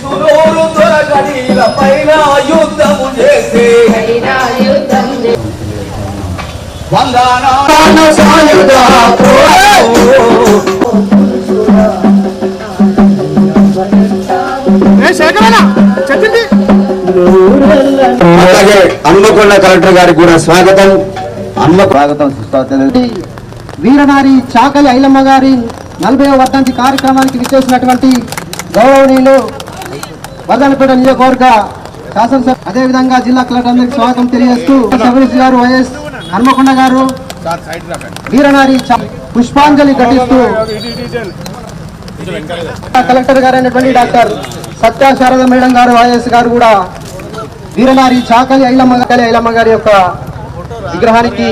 సురూరు దొరకడీల పైన యుద్ధము చేసే వందనాన సాయుధ అలాగే హన్మకొండ కలెక్టర్ గారికి కూడా స్వాగతం. హన్మ స్వాగతం వీరనారి చాకలి ఐలమ్మ గారి నలభై వర్ధంతి కార్యక్రమానికి విచ్చేసినటువంటి గౌరవనీయులు వర్ధనపేట నియోజకవర్గ శాసనసభ అదేవిధంగా జిల్లా కలెక్టర్ అందరికి స్వాగతం తెలియజేస్తూ సభ్యులు గారు వైఎస్ హన్మకొండ గారు వీరనారి పుష్పాంజలి ఘటిస్తూ కలెక్టర్ గారు అయినటువంటి డాక్టర్ సత్య శారద మేడం గారు వైఎస్ గారు కూడా వీరనారి చాకలి ఐలమ్మ గారి ఐలమ్మ గారి యొక్క విగ్రహానికి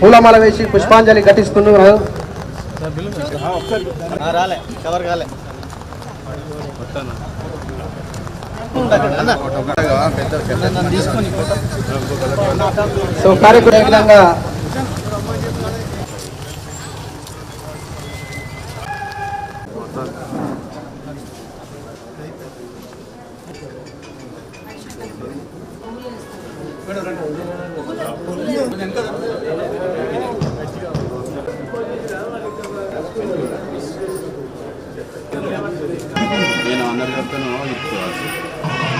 పూలమాల వేసి పుష్పాంజలి ఘటిస్తున్నారు. సో కార్యక్రమం విధంగా నేను అందరు చెప్తాను